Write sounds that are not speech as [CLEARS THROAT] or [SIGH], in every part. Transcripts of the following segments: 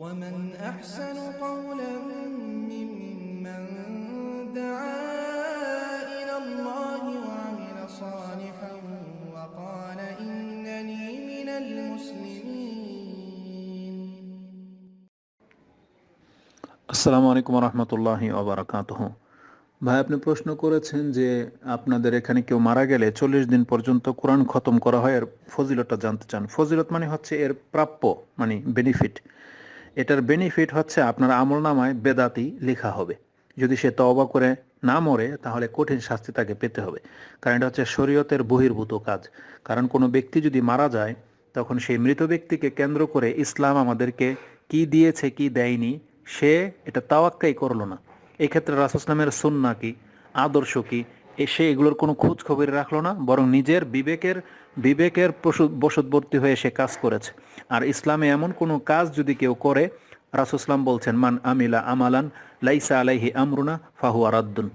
ومن أحسن قولا ممن دعا إلى الله وعمل صالحا وقال إنني من المسلمين আসসালামু আলাইকুম রহমতুল্লাহি ওবরাকাতহ ভাই আপনি প্রশ্ন করেছেন যে আপনাদের এখানে কেউ মারা গেলে চল্লিশ দিন পর্যন্ত কোরআন খতম করা হয় এর ফজিলতটা জানতে চান ফজিলত মানে হচ্ছে এর প্রাপ্য মানে বেনিফিট এটার বেনিফিট হচ্ছে আপনার আমল নামায় বেদাতি লেখা হবে। যদি সে তওবা করে না মরে, তাহলে কঠিন শাস্তি তাকে পেতে হবে। কারণ এটা হচ্ছে শরীয়তের বহির্ভূত কাজ। কারণ কোনো ব্যক্তি যদি মারা যায়, তখন সেই মৃত ব্যক্তিকে কেন্দ্র করে ইসলাম আমাদেরকে কি দিয়েছে, কি দেয়নি, সে এটা তাওয়াক্কাই করল না। এক্ষেত্রে রাসুসলামের সুন্না কি, আদর্শ কি এ সে এগুলোর কোনো খোঁজ খবর রাখল না, বরং নিজের বিবেকের বিবেকের বসতবর্তী হয়ে সে কাজ করেছে। আর ইসলামে এমন কোনো কাজ যদি কেউ করে রাসুসলাম বলছেন, মান আমিলা আমালান লাইসা আলাইহি আমরুনা ফাহু আরাদ্দুন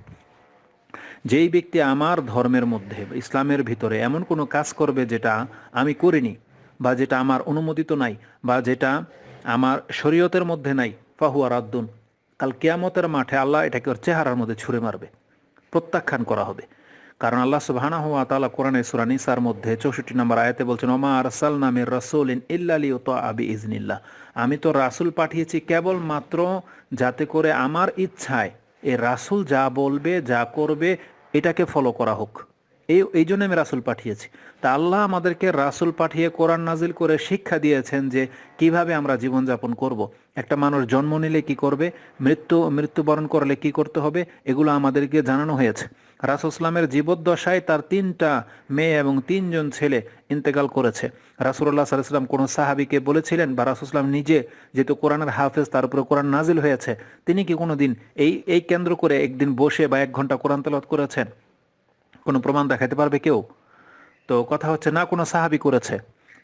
যেই ব্যক্তি আমার ধর্মের মধ্যে, ইসলামের ভিতরে এমন কোনো কাজ করবে যেটা আমি করিনি, বা যেটা আমার অনুমোদিত নাই, বা যেটা আমার শরীয়তের মধ্যে নাই, ফাহুয়া রাদ্দুন। কাল কেয়ামতের মাঠে আল্লাহ এটাকে ওর চেহারার মধ্যে ছুঁড়ে মারবে। প্রত্যাখ্যান করা হবে। কারণ আল্লাহ সুবাহানা হুয়া তালা কোরআনে সুরানিসার মধ্যে 64 নম্বর আয়াতে বলছেন, ওমা আরসালনা মির ও তো আবি ইজনিল্লা আমি তো রাসুল পাঠিয়েছি কেবল মাত্র যাতে করে আমার ইচ্ছায় এ রাসুল যা বলবে, যা করবে, এটাকে ফলো করা হোক। এই এই জন্য আমি রাসুল পাঠিয়েছি। তা আল্লাহ আমাদেরকে রাসুল পাঠিয়ে কোরআন নাজিল করে শিক্ষা দিয়েছেন যে কীভাবে আমরা জীবনযাপন করব। একটা মানুষ জন্ম নিলে কি করবে? মৃত্যু, মৃত্যুবরণ করলে কি করতে হবে? এগুলো আমাদেরকে জানানো হয়েছে। রাসুসলামের জীবদ্দশায় তার তিনটা মেয়ে এবং তিনজন ছেলে ইন্তেকাল করেছে। রাসুল্লাহ সাল্লাম কোনো সাহাবিকে বলেছিলেন বা রাসুসলাম নিজে যেহেতু কোরআনের হাফেজ তার উপরে কোরআন নাজিল হয়েছে, তিনি কি কোনো দিন এই এই কেন্দ্র করে একদিন বসে বা এক ঘণ্টা কোরআন তেলাওয়াত করেছেন? কোনো প্রমাণ দেখাতে পারবে কেউ? তো কথা হচ্ছে, না কোনো সাহাবি করেছে?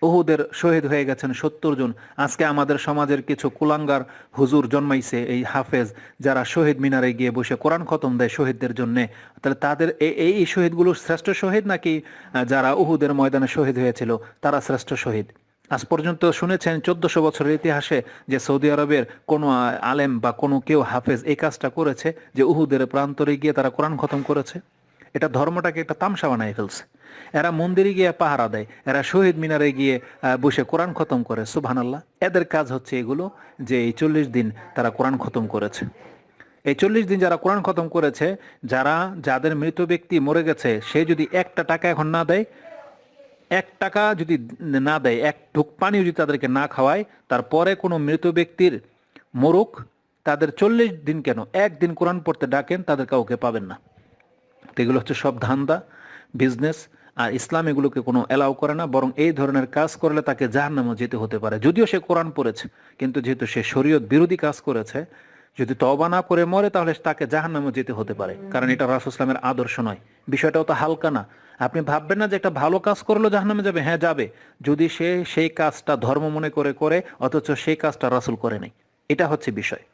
উহুদের শহীদ হয়ে গেছেন সত্তর জন। আজকে আমাদের সমাজের কিছু কুলাঙ্গার হুজুর জন্মাইছে এই হাফেজ, যারা শহীদ মিনারে গিয়ে বসে কোরআন খতম দেয় শহীদদের জন্য। তাহলে তাদের এই শহীদগুলো শ্রেষ্ঠ শহীদ নাকি যারা উহুদের ময়দানে শহীদ হয়েছিল, তারা শ্রেষ্ঠ শহীদ? আজ পর্যন্ত শুনেছেন চোদ্দশো বছরের ইতিহাসে যে সৌদি আরবের কোনো আলেম বা কোনো কেউ হাফেজ এই কাজটা করেছে, যে উহুদের প্রান্তরে গিয়ে তারা কোরআন খতম করেছে? এটা ধর্মটাকে একটা তামসা বানাই ফেলছে। এরা মন্দিরে গিয়ে পাহারা দেয়, এরা শহীদ মিনারে গিয়ে বসে কোরআন খতম করে, সুবহানাল্লাহ। এদের কাজ হচ্ছে এগুলো যে এই চল্লিশ দিন তারা কোরআন খতম করেছে। এই চল্লিশ দিন যারা কোরআন খতম করেছে, যারা, যাদের মৃত ব্যক্তি মরে গেছে, সে যদি একটা টাকা এখন না দেয়, এক টাকা যদি না দেয়, এক ঢুক পানি যদি তাদেরকে না খাওয়ায়, তারপরে কোনো মৃত ব্যক্তির মরুক, তাদের চল্লিশ দিন কেন? একদিন কোরআন পড়তে ডাকেন, তাদের কাউকে পাবেন না। তো এগুলো হচ্ছে সব ধান্দা বিজনেস আর ইসলাম এগুলোকে কোনো অ্যালাউ করে না, বরং এই ধরনের কাজ করলে তাকে জাহান্নামে যেতে হতে পারে। যদিও সে কোরআন পড়েছে, কিন্তু যেহেতু সে শরীয়ত বিরোধী কাজ করেছে, যদি তবা না করে মরে, তাহলে তাকে জাহান্নামে যেতে হতে পারে। কারণ এটা রাসুল ইসলামের আদর্শ নয়। বিষয়টাও তো হালকা না। আপনি ভাববেন না যে একটা ভালো কাজ করল জাহান্নামে যাবে? হ্যাঁ যাবে। যদি সে সেই কাজটা ধর্ম মনে করে করে, অথচ সেই কাজটা রাসুল করে নেই। এটা হচ্ছে বিষয়।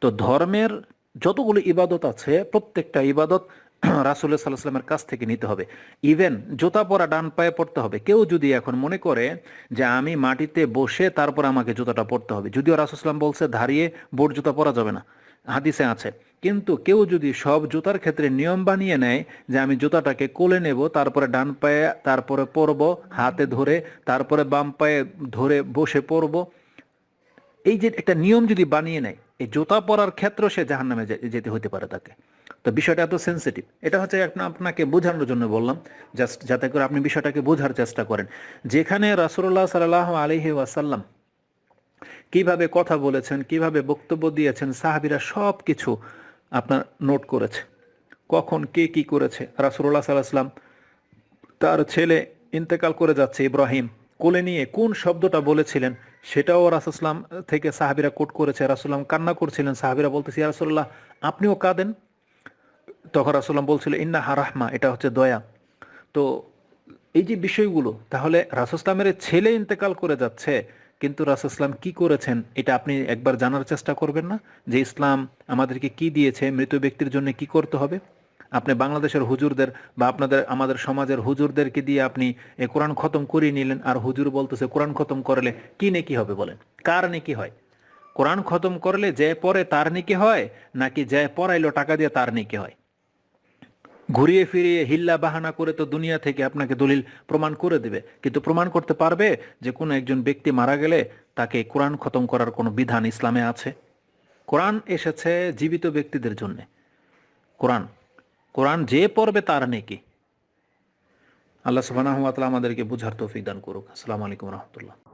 তো ধর্মের যতগুলো ইবাদত আছে, প্রত্যেকটা ইবাদত [CLEARS THROAT] রাসুল্লাহ সাল্লাহ সাল্লামের কাছ থেকে নিতে হবে। ইভেন জুতা পরা ডান পায়ে পড়তে হবে। কেউ যদি এখন মনে করে যে আমি মাটিতে বসে তারপর আমাকে জুতাটা পড়তে হবে, যদিও রাসুসলাম বলছে দাঁড়িয়ে বোট জুতা পরা যাবে না। হাদিসে আছে। কিন্তু কেউ যদি সব জুতার ক্ষেত্রে নিয়ম বানিয়ে নেয় যে আমি জুতাটাকে কোলে নেব, তারপরে ডান পায়ে, তারপরে পরব, হাতে ধরে, তারপরে বাম পায়ে ধরে বসে পরব, এই যে একটা নিয়ম যদি বানিয়ে নেয় এই জুতা পরার ক্ষেত্র সে জাহান নামে যেতে হতে পারে তাকে। তো বিষয়টা এত সেন্সিটিভ এটা হচ্ছে আপনা- আপনাকে বোঝানোর জন্য বললাম জাস্ট যাতে করে আপনি বিষয়টাকে বোঝার চেষ্টা করেন। যেখানে রাসুল্লাহ সাল্লাহ আলহি ওয়াসাল্লাম কীভাবে কথা বলেছেন, কীভাবে বক্তব্য দিয়েছেন, সাহাবিরা সব কিছু আপনার নোট করেছে। কখন কে কি করেছে? রাসুল্লাহ সাল্লাহাম তার ছেলে ইন্তেকাল করে যাচ্ছে ইব্রাহিম। কোলে নিয়ে কোন শব্দটা বলেছিলেন, সেটাও রাসুসলাম থেকে সাহাবিরা কোট করেছে রাসুল্লাম কান্না করছিলেন, সাহাবিরা বলতেছি রাসুল্লাহ আপনিও কাঁদেন? তখন রাসুল্লাম বলছিল, ইন্না হারাহমা এটা হচ্ছে দয়া। তো এই যে বিষয়গুলো, তাহলে রাসুসলামের ছেলে ইন্তেকাল করে যাচ্ছে, কিন্তু রাসুসলাম কি করেছেন, এটা আপনি একবার জানার চেষ্টা করবেন না? যে ইসলাম আমাদেরকে কি দিয়েছে, মৃত ব্যক্তির জন্য কি করতে হবে? আপনি বাংলাদেশের হুজুরদের বা আপনাদের, আমাদের সমাজের হুজুরদেরকে দিয়ে আপনি এ কোরআন খতম করিয়ে নিলেন আর হুজুর বলতেছে, কোরআন খতম করলে কি নেকি হবে? বলেন। কার নেকি হয়? কোরআন খতম করলে যে পরে তার নিকে হয়, নাকি যে পড়াইলো টাকা দিয়ে তার নিকে হয়? ঘুরিয়ে ফিরিয়ে হিল্লা বাহানা করে তো দুনিয়া থেকে আপনাকে দলিল প্রমাণ করে দিবে। কিন্তু প্রমাণ করতে পারবে যে কোনো একজন ব্যক্তি মারা গেলে তাকে কোরআন খতম করার কোনো বিধান ইসলামে আছে? কোরআন এসেছে জীবিত ব্যক্তিদের জন্য। কোরআন কোরআন যে পড়বে তার নেকি। আল্লাহ সুবাহ আমাদেরকে বুঝার তৌফিক দান করুক। আসসালামু আলাইকুম রহমতুল্লাহ।